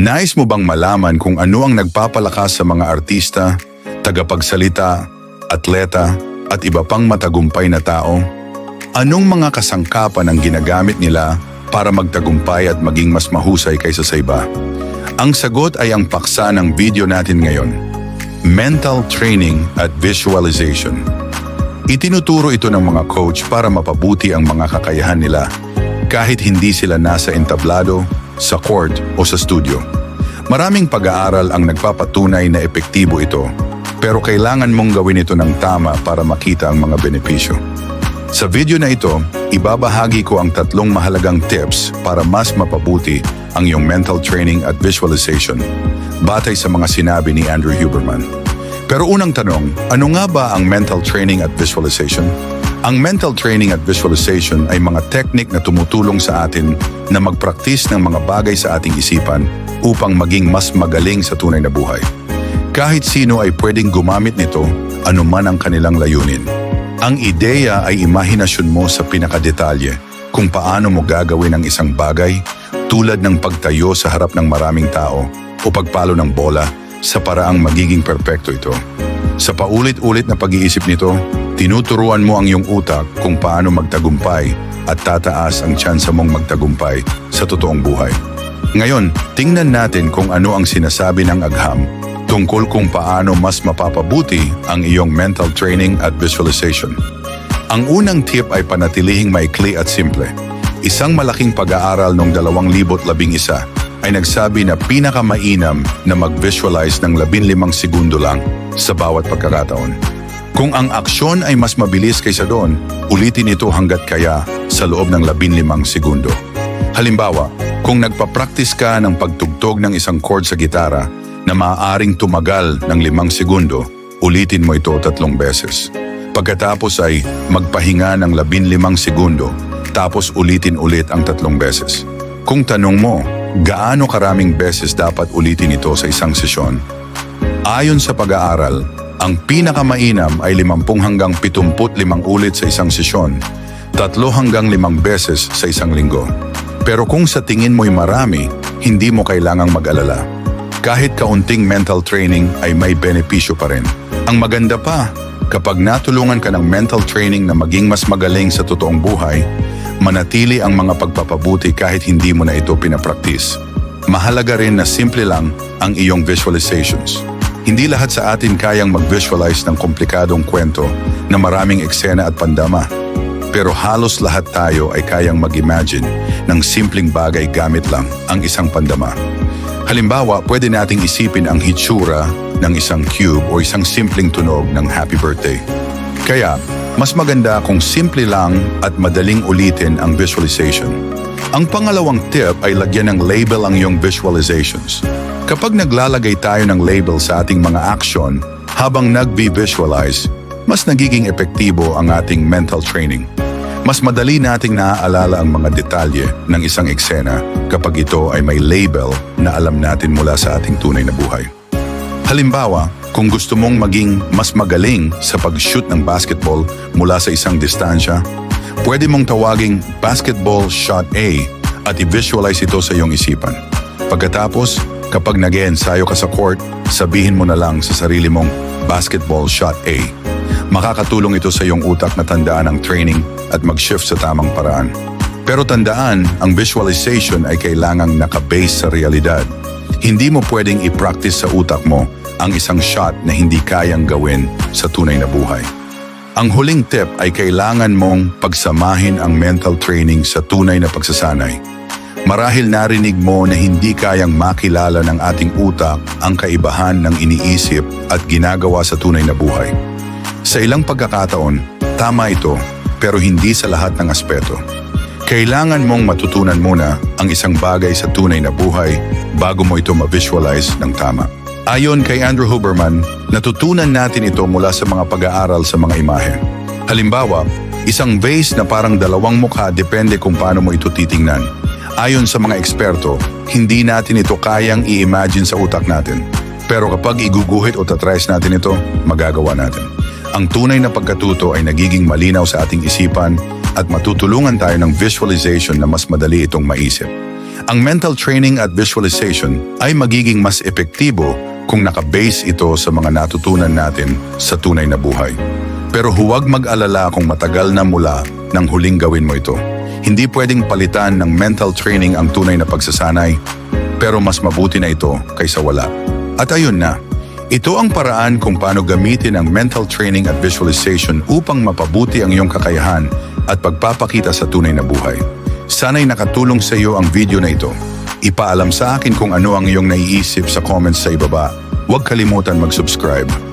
Nais mo bang malaman kung ano ang nagpapalakas sa mga artista, tagapagsalita, atleta, at iba pang matagumpay na tao? Anong mga kasangkapan ang ginagamit nila para magtagumpay at maging mas mahusay kaysa sa iba? Ang sagot ay ang paksa ng video natin ngayon. Mental Training at Visualization. Itinuturo ito ng mga coach para mapabuti ang mga kakayahan nila kahit hindi sila nasa entablado, sa court o sa studio. Maraming pag-aaral ang nagpapatunay na epektibo ito pero kailangan mong gawin ito ng tama para makita ang mga benepisyo. Sa video na ito, ibabahagi ko ang tatlong mahalagang tips para mas mapabuti ang iyong mental training at visualization batay sa mga sinabi ni Andrew Huberman. Pero unang tanong, ano nga ba ang mental training at visualization? Ang mental training at visualization ay mga teknik na tumutulong sa atin na magpraktis ng mga bagay sa ating isipan upang maging mas magaling sa tunay na buhay. Kahit sino ay pwedeng gumamit nito anuman ang kanilang layunin. Ang ideya ay imahinasyon mo sa pinakadetalye kung paano mo gagawin ang isang bagay tulad ng pagtayo sa harap ng maraming tao o pagpalo ng bola sa paraang magiging perpekto ito. Sa paulit-ulit na pag-iisip nito, tinuturuan mo ang iyong utak kung paano magtagumpay at tataas ang tsansa mong magtagumpay sa totoong buhay. Ngayon, tingnan natin kung ano ang sinasabi ng agham tungkol kung paano mas mapapabuti ang iyong mental training at visualization. Ang unang tip ay panatilihing maikli at simple. Isang malaking pag-aaral noong 2011 ay nagsabi na pinakamainam na mag-visualize ng 15 segundo lang sa bawat pagkakataon. Kung ang aksyon ay mas mabilis kaysa doon, ulitin ito hanggat kaya sa loob ng 15 segundo. Halimbawa, kung nagpa-practice ka ng pagtugtog ng isang chord sa gitara na maaaring tumagal ng 5 segundo, ulitin mo ito tatlong beses. Pagkatapos ay magpahinga ng 15 segundo, tapos ulitin ulit ang tatlong beses. Kung tanong mo, gaano karaming beses dapat ulitin ito sa isang sesyon? Ayon sa pag-aaral, ang pinakamainam ay 50 hanggang 75 ulit sa isang sesyon, tatlo hanggang limang beses sa isang linggo. Pero kung sa tingin mo'y marami, hindi mo kailangang mag-alala. Kahit kaunting mental training ay may benepisyo pa rin. Ang maganda pa, kapag natulungan ka ng mental training na maging mas magaling sa totoong buhay, manatili ang mga pagpapabuti kahit hindi mo na ito pinapraktis. Mahalaga rin na simple lang ang iyong visualizations. Hindi lahat sa atin kayang mag-visualize ng komplikadong kwento na maraming eksena at pandama. Pero halos lahat tayo ay kayang mag-imagine ng simpleng bagay gamit lang ang isang pandama. Halimbawa, pwede nating isipin ang hitsura ng isang cube o isang simpleng tunog ng happy birthday. Kaya, mas maganda kung simple lang at madaling ulitin ang visualization. Ang pangalawang tip ay lagyan ng label ang iyong visualizations. Kapag naglalagay tayo ng label sa ating mga action habang nag-visualize, mas nagiging epektibo ang ating mental training. Mas madali nating naaalala ang mga detalye ng isang eksena kapag ito ay may label na alam natin mula sa ating tunay na buhay. Halimbawa, kung gusto mong maging mas magaling sa pag-shoot ng basketball mula sa isang distansya, pwede mong tawaging basketball shot A at i-visualize ito sa iyong isipan. Pagkatapos, kapag nag ensayo ka sa court, sabihin mo na lang sa sarili mong basketball shot A. Makakatulong ito sa iyong utak na tandaan ang training at mag-shift sa tamang paraan. Pero tandaan, ang visualization ay kailangang nakabase sa realidad. Hindi mo pwedeng i-practice sa utak mo ang isang shot na hindi kayang gawin sa tunay na buhay. Ang huling tip ay kailangan mong pagsamahin ang mental training sa tunay na pagsasanay. Marahil narinig mo na hindi kayang makilala ng ating utak ang kaibahan ng iniisip at ginagawa sa tunay na buhay. Sa ilang pagkakataon, tama ito pero hindi sa lahat ng aspeto. Kailangan mong matutunan muna ang isang bagay sa tunay na buhay bago mo ito ma-visualize ng tama. Ayon kay Andrew Huberman, natutunan natin ito mula sa mga pag-aaral sa mga imahe. Halimbawa, isang vase na parang dalawang mukha depende kung paano mo ito titingnan. Ayon sa mga eksperto, hindi natin ito kayang i-imagine sa utak natin. Pero kapag iguguhit o tatrice natin ito, magagawa natin. Ang tunay na pagkatuto ay nagiging malinaw sa ating isipan at matutulungan tayo ng visualization na mas madali itong maisip. Ang mental training at visualization ay magiging mas epektibo kung nakabase ito sa mga natutunan natin sa tunay na buhay. Pero huwag mag-alala kung matagal na mula nang huling gawin mo ito. Hindi pwedeng palitan ng mental training ang tunay na pagsasanay, pero mas mabuti na ito kaysa wala. At ayun na, ito ang paraan kung paano gamitin ang mental training at visualization upang mapabuti ang iyong kakayahan at pagpapakita sa tunay na buhay. Sana'y nakatulong sa iyo ang video na ito. Ipaalam sa akin kung ano ang iyong naiisip sa comments sa ibaba. Huwag kalimutan mag-subscribe